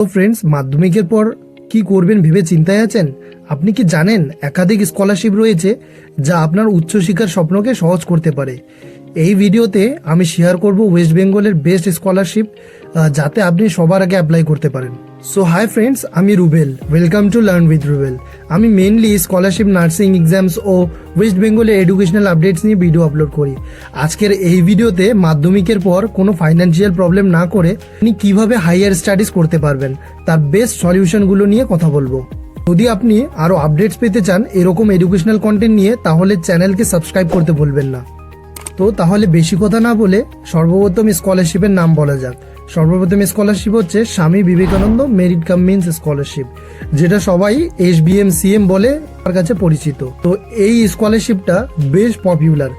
তো ফ্রেন্ডস মাধ্যমিকের পর কি করবেন ভেবে চিন্তায় আছেন? আপনি কি জানেন একাধিক স্কলারশিপ রয়েছে যা আপনার উচ্চশিক্ষার স্বপ্নকে সহজ করতে পারে? এই ভিডিওতে আমি শেয়ার করব ওয়েস্ট বেঙ্গলের বেস্ট স্কলারশিপ যাতে আপনি সবার আগে অ্যাপ্লাই করতে পারেন। সো হাই ফ্রেন্ডস আমি Rubel. Welcome to learn with Rubel আমি মেনলি স্কলারশিপ নার্সিং এক্সামস ও ওয়েস্ট বেঙ্গলের এডুকেশনাল আপডেটস নিয়ে ভিডিও আপলোড করি। আজকের এই ভিডিওতে মাধ্যমিকের পর কোনো ফাইন্যান্সিয়াল প্রবলেম না করে আপনি কীভাবে হাইয়ার স্টাডিজ করতে পারবেন, তার বেস্ট সলিউশনগুলো নিয়ে কথা বলব। যদি আপনি আরও আপডেটস পেতে চান এরকম এডুকেশনাল কন্টেন্ট নিয়ে, তাহলে চ্যানেলকে সাবস্ক্রাইব করতে ভুলবেন না। তো তাহলে বেশি কথা না বলে সর্বপ্রথম স্কলারশিপের নাম বলা যাক। সর্বপ্রথম স্কলারশিপ হচ্ছে Swami Vivekananda merit cum means scholarship যেটা সবাই এস বি এম সিএম বলে তার কাছে পরিচিত। তো এই স্কলারশিপটা বেশ পপুলার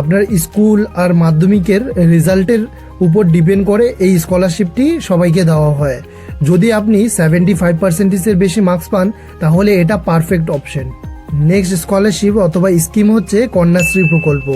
আপনার স্কুল আর মাধ্যমিকের রেজাল্টের উপর ডিপেন্ড করে এই স্কলারশিপটি সবাইকে দেওয়া হয়। যদি আপনি সেভেন্টি ফাইভ পার্সেন্টেজের বেশি মার্কস পান, তাহলে এটা পারফেক্ট অপশন নেক্সট স্কলারশিপ অথবা স্কিম হচ্ছে কন্যাশ্রী প্রকল্প।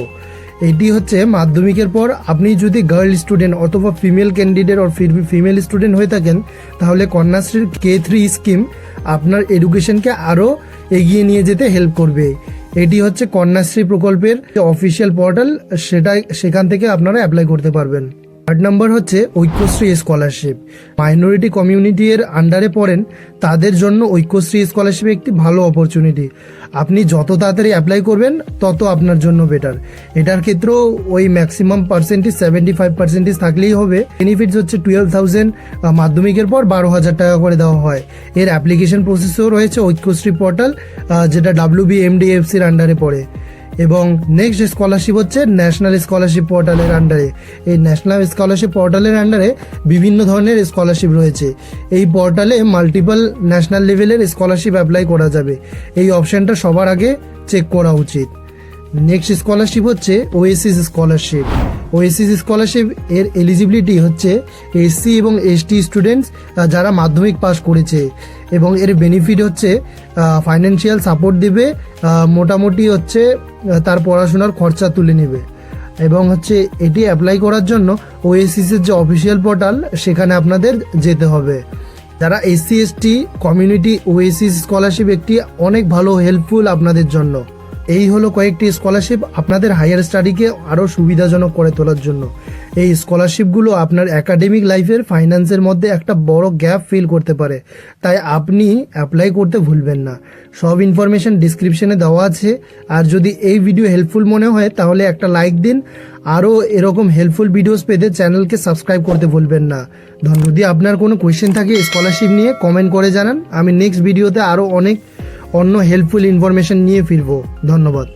এটি হচ্ছে মাধ্যমিকের পর আপনি যদি গার্ল স্টুডেন্ট অথবা female candidate or female student হয়ে থাকেন, তাহলে কন্যাশ্রীর কে থ্রি স্কিম আপনার এডুকেশনকে আরও এগিয়ে নিয়ে যেতে হেল্প করবে। এটি হচ্ছে কন্যাশ্রী প্রকল্পের অফিসিয়াল পোর্টাল সেটা সেখান থেকে আপনারা অ্যাপ্লাই করতে পারবেন। থার্ড নাম্বার হচ্ছে ঐক্যশ্রী স্কলারশিপ মাইনরিটি কমিউনিটি এর আন্ডারে পড়েন, তাদের জন্য ঐক্যশ্রী স্কলারশিপ একটি ভালো অপরচুনিটি আপনি যত তাড়াতাড়ি অ্যাপ্লাই করবেন, তত আপনার জন্য বেটার এটার ক্ষেত্রেও ওই maximum percentage seventy five percentage থাকলেই হবে। বেনিফিটস হচ্ছে টুয়েলভ থাউজেন্ড মাধ্যমিকের পর বারো হাজার টাকা করে দেওয়া হয়। এর অ্যাপ্লিকেশন প্রসেসও রয়েছে ঐক্যশ্রী পোর্টাল যেটা ডাব্লিউ বি এমডিএফসির আন্ডারে পড়ে। এবং নেক্সট স্কলারশিপ হচ্ছে ন্যাশনাল স্কলারশিপ পোর্টালের আন্ডারে এই ন্যাশনাল স্কলারশিপ পোর্টালের আন্ডারে বিভিন্ন ধরনের স্কলারশিপ রয়েছে। এই পোর্টালে মাল্টিপল ন্যাশনাল লেভেলের স্কলারশিপ অ্যাপ্লাই করা যাবে। এই অপশানটা সবার আগে চেক করা উচিত। নেক্সট স্কলারশিপ হচ্ছে ওয়েসিস স্কলারশিপ ওএসিস স্কলারশিপ এর এলিজিবিলিটি হচ্ছে এসসি এবং এসটি স্টুডেন্টস যারা মাধ্যমিক পাস করেছে। এবং এর বেনিফিট হচ্ছে ফাইন্যান্সিয়াল সাপোর্ট দেবে মোটামুটি হচ্ছে তার পড়াশোনার খরচা তুলে নেবে। এবং হচ্ছে, এটি অ্যাপ্লাই করার জন্য ওএসিসের যে অফিসিয়াল পোর্টাল সেখানে আপনাদের যেতে হবে। যারা SC ST community OASIS scholarship একটি অনেক ভালো হেল্পফুল আপনাদের জন্য। এই হলো কয়েকটি স্কলারশিপ আপনাদের হায়ার স্টাডিকে আরও সুবিধাজনক করে তোলার জন্য। এই স্কলারশিপগুলো আপনার একাডেমিক লাইফের ফাইন্যান্সের মধ্যে একটা বড় গ্যাপ ফিল করতে পারে। তাই আপনি অ্যাপ্লাই করতে ভুলবেন না। সব ইনফরমেশন ডিসক্রিপশনে দেওয়া আছে। আর যদি এই ভিডিও হেল্পফুল মনে হয়, তাহলে একটা লাইক দিন। আরও এরকম হেল্পফুল ভিডিওস পেতে চ্যানেলকে সাবস্ক্রাইব করতে ভুলবেন না। ধন যদি আপনার কোনো কোয়েশ্চেন থাকে স্কলারশিপ নিয়ে কমেন্ট করে জানান। আমি নেক্সট ভিডিওতে আরও অনেক অন্য হেল্পফুল ইনফরমেশন নিয়ে ফিরবো। ধন্যবাদ।